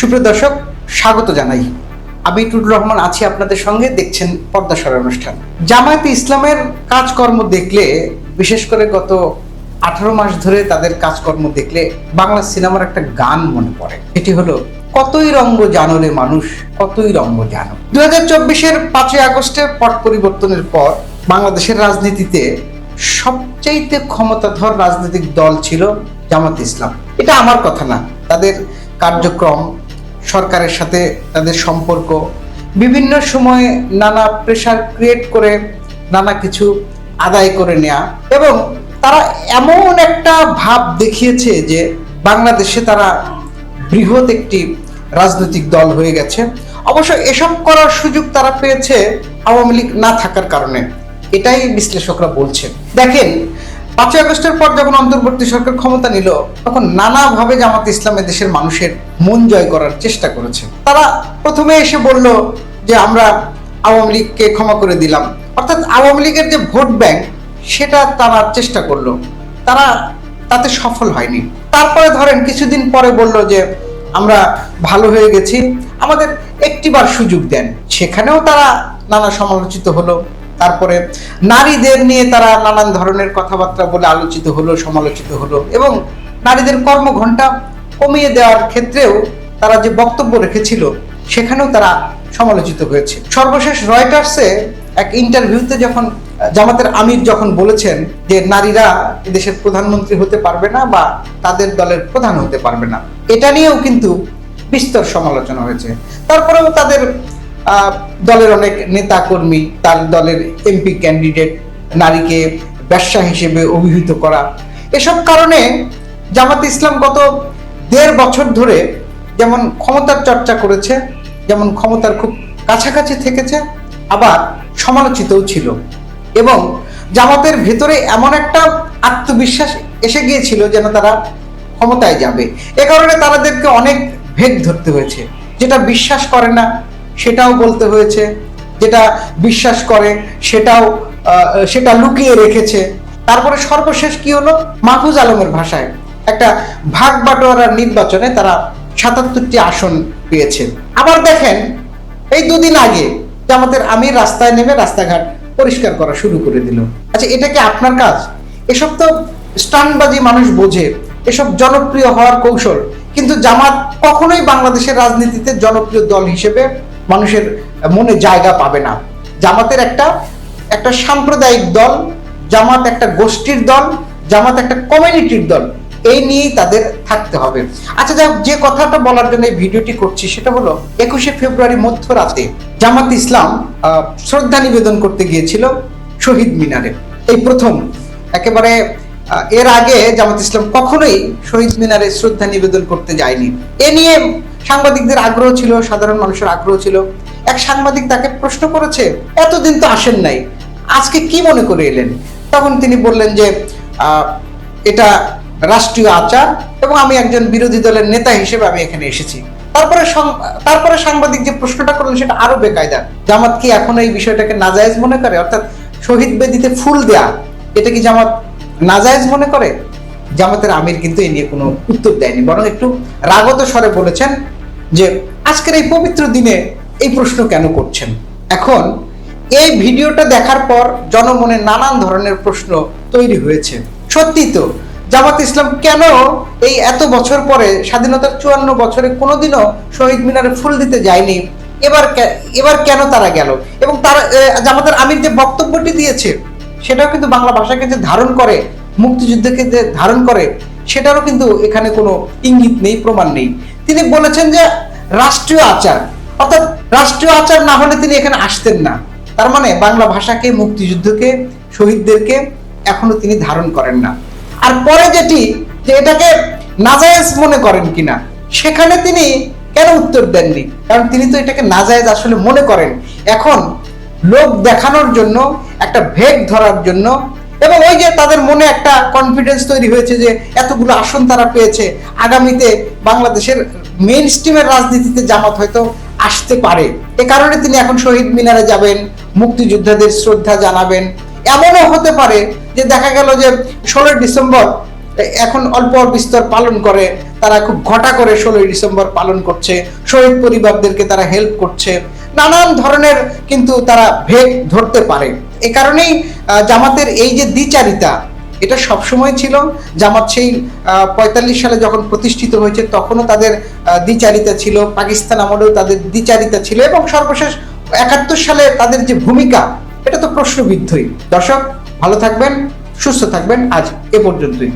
সুপ্রিয় দর্শক, স্বাগত জানাই। আমি টুটুর রহমান আছি আপনাদের সঙ্গে, দেখছেন পর্দাসর অনুষ্ঠান। জামায়াতে ইসলামের কাজকর্ম দেখলে, বিশেষ করে গত আঠারো মাস ধরে তাদের কাজকর্ম দেখলে বাংলা সিনেমার একটা গান মনে পড়ে। এটি হলো, কতই রঙ্গ জানো রে মানুষ, কতই রঙ্গ জানো। দু হাজার চব্বিশের পাঁচই আগস্টের পট পরিবর্তনের পর বাংলাদেশের রাজনীতিতে সবচাইতে ক্ষমতাধর রাজনৈতিক দল ছিল জামাত ইসলাম। এটা আমার কথা না, তাদের কার্যক্রম সরকারের সাথে তাদের সম্পর্ক। বিভিন্ন সময়ে নানা প্রেশার ক্রিয়েট করে নানা কিছু আদায় করে নেওয়া এবং তারা এমন একটা ভাব দেখিয়েছে যে বাংলাদেশে তারা বৃহৎ একটি রাজনৈতিক দল হয়ে গেছে। অবশ্য এসব করার সুযোগ তারা পেয়েছে আওয়ামী লীগ না থাকার কারণে। এটাই বিশ্লেষকরা বলছেন দেখেন পাঁচই আগস্টের পর যখন অন্তর্বর্তী সরকার ক্ষমতা নিল, তখন নানাভাবে জামাত ইসলামে দেশের মানুষের মন জয় করার চেষ্টা করেছে। তারা প্রথমে এসে বলল যে, আমরা আওয়ামী লীগকে ক্ষমা করে দিলাম। অর্থাৎ আওয়ামী লীগের যে ভোট ব্যাংক, সেটা তারা চেষ্টা করল। তারা তাতে সফল হয়নি। তারপরে ধরেন কিছুদিন পরে বলল যে, আমরা ভালো হয়ে গেছি। আমাদের একটিবার সুযোগ দেন। সেখানেও তারা নানা সমালোচিত হলো। তারপরে নারীদের নিয়ে তারা নানান ধরনের কথাবার্তা বলে আলোচিত হলো, সমালোচিত হলো এবং নারীদের কর্মঘণ্টা কমিয়ে দেওয়ার ক্ষেত্রেও তারা যে বক্তব্য রেখেছিল সেখানেও তারা সমালোচিত হয়েছে। সর্বশেষ রয়টার্সে এক ইন্টারভিউতে যখন জামাতের আমির যখন বলেছেন যে নারীরা দেশের প্রধানমন্ত্রী হতে পারবে না বা তাদের দলের প্রধান হতে পারবে না, এটা নিয়েও কিন্তু বিস্তর সমালোচনা হয়েছে। তারপরেও তাদের দলের অনেক নেতা কর্মী তার দলের এমপি ক্যান্ডিডেট নারীকে ব্যবসা হিসেবে অভিহিত করা। এসব কারণে জামাত ইসলাম গত দেড় বছর ধরে যেমন ক্ষমতার চর্চা করেছে, যেমন ক্ষমতার খুব কাছাকাছি থেকেছে, আবার সমালোচিতও ছিল। এবং জামাতের ভেতরে এমন একটা আত্মবিশ্বাস এসে গিয়েছিল যেন তারা ক্ষমতায় যাবে। এ কারণে তাদেরকে অনেক ভেদ ধরতে হয়েছে, যেটা বিশ্বাস করে না সেটাও বলতে হয়েছে, যেটা বিশ্বাস করে, সেটাও সেটা লুকিয়ে রেখেছে। তারপরে সর্বশেষ কি হলো? মাহফুজ আলমের ভাষায় একটা ভাগ বাটোয়ারার নির্বাচনে তারা সাতাত্তরটি আসন পেয়েছে। আবার দেখেন, এই দুদিন আগে জামাতের আমির রাস্তায় নেমে রাস্তাঘাট পরিষ্কার করা শুরু করে দিল। আচ্ছা এটা কি আপনার কাজ? এসব তো স্টানবাজি মানুষ বোঝে, এসব জনপ্রিয় হওয়ার কৌশল। কিন্তু জামাত কখনোই বাংলাদেশের রাজনীতিতে জনপ্রিয় দল হিসেবে মানুষের মনে জায়গা পাবে না। জামাতের একটা একটা সাম্প্রদায়িক দল, জামাত একটা গোষ্ঠীর দল, জামাত একটা কমিউনিটির দল, এই নিয়েই তাদের থাকতে হবে। আচ্ছা যাক যে কথাটা বলার জন্য এই ভিডিওটি করছি সেটা হলো, একুশে ফেব্রুয়ারি মধ্যরাতে জামাত ইসলাম শ্রদ্ধা নিবেদন করতে গিয়েছিল শহীদ মিনারে। এই প্রথম, একেবারে এর আগে জামাত ইসলাম কখনোই শহীদ মিনারে শ্রদ্ধা নিবেদন করতে যায়নি। এ নিয়ে সাংবাদিকদের আগ্রহ ছিল, সাধারণ মানুষের আগ্রহ ছিল। এক সাংবাদিক তাকে প্রশ্ন করেছে, এতদিন তো আসেন নাই, আজকে কি মনে করে এলেন? তখন তিনি বললেন যে এটা রাষ্ট্রীয় আচার এবং আমি একজন বিরোধী দলের নেতা হিসেবে আমি এখানে এসেছি। তারপরে তারপরে সাংবাদিক যে প্রশ্নটা করলেন সেটা আরও বেকায়দা। জামাত কি এখন এই বিষয়টাকে নাজায়েজ মনে করে? অর্থাৎ শহীদ বেদিতে ফুল দেয়া, এটা কি জামাত নাজায়েজ মনে করে? জামাতের আমির কিন্তু এই নিয়ে কোনো উত্তর দেয়নি। বরং একটু রাগত স্বরে বলেছেন যে, আজকের এই পবিত্র দিনে এই প্রশ্ন কেন করছেন? এখন এই ভিডিওটা দেখার পর জনমনে নানান ধরনের প্রশ্ন তৈরি হয়েছে। সত্যি তো, জামাত ইসলাম কেন এই এত বছর পরে স্বাধীনতার চুয়ান্ন বছরে কোনোদিনও শহীদ মিনারে ফুল দিতে যায়নি, এবার এবার কেন তারা গেল? এবং তারা জামাতের আমির যে বক্তব্যটি দিয়েছে, সেটাও কিন্তু বাংলা ভাষাকে যে ধারণ করে মুক্তিযুদ্ধকে যে ধারণ করে, সেটারও কিন্তু এখানে কোনো ইঙ্গিত নেই, প্রমাণ নেই। তিনি বলেছেন যে রাষ্ট্রীয় আচার, অর্থাৎ রাষ্ট্রীয় আচার না হলে তিনি এখানে আসতেন না। তার মানে বাংলা ভাষাকে, মুক্তিযুদ্ধকে, শহীদদেরকে এখনও তিনি ধারণ করেন না। আর পরে যেটি, যে এটাকে নাজায়েজ মনে করেন কিনা, সেখানে তিনি কেন উত্তর দেননি? কারণ তিনি তো এটাকে নাজায়েজ আসলে মনে করেন। এখন লোক দেখানোর জন্য, একটা ভেগ ধরার জন্য এবং ওই যে তাদের মনে একটা কনফিডেন্স তৈরি হয়েছে যে এতগুলো আসন তারা পেয়েছে, আগামীতে বাংলাদেশের মেইন স্ট্রিমের রাজনীতিতে জামাত হয়তো আসতে পারে। এ কারণে তিনি এখন শহীদ মিনারে যাবেন, মুক্তিযোদ্ধাদের শ্রদ্ধা জানাবেন। এমনও হতে পারে যে দেখা গেল যে ষোলোই ডিসেম্বর এখন অল্প বিস্তর পালন করে, তারা খুব ঘটা করে ষোলোই ডিসেম্বর পালন করছে। শহীদ পরিবারদেরকে তারা হেল্প করছে। নানান ধরনের কিন্তু তারা ভেদ ধরতে পারে। এ কারণেই জামাতের এই যে দ্বিচারিতা, এটা সবসময় ছিল। জামাত সেই পঁয়তাল্লিশ সালে যখন প্রতিষ্ঠিত হয়েছে, তখনও তাদের দ্বিচারিতা ছিল। পাকিস্তান আমলেও তাদের দ্বিচারিতা ছিল এবং সর্বশেষ একাত্তর সালে তাদের যে ভূমিকা, এটা তো প্রশ্নবিদ্ধই। দর্শক, ভালো থাকবেন, সুস্থ থাকবেন। আজ এ পর্যন্তই।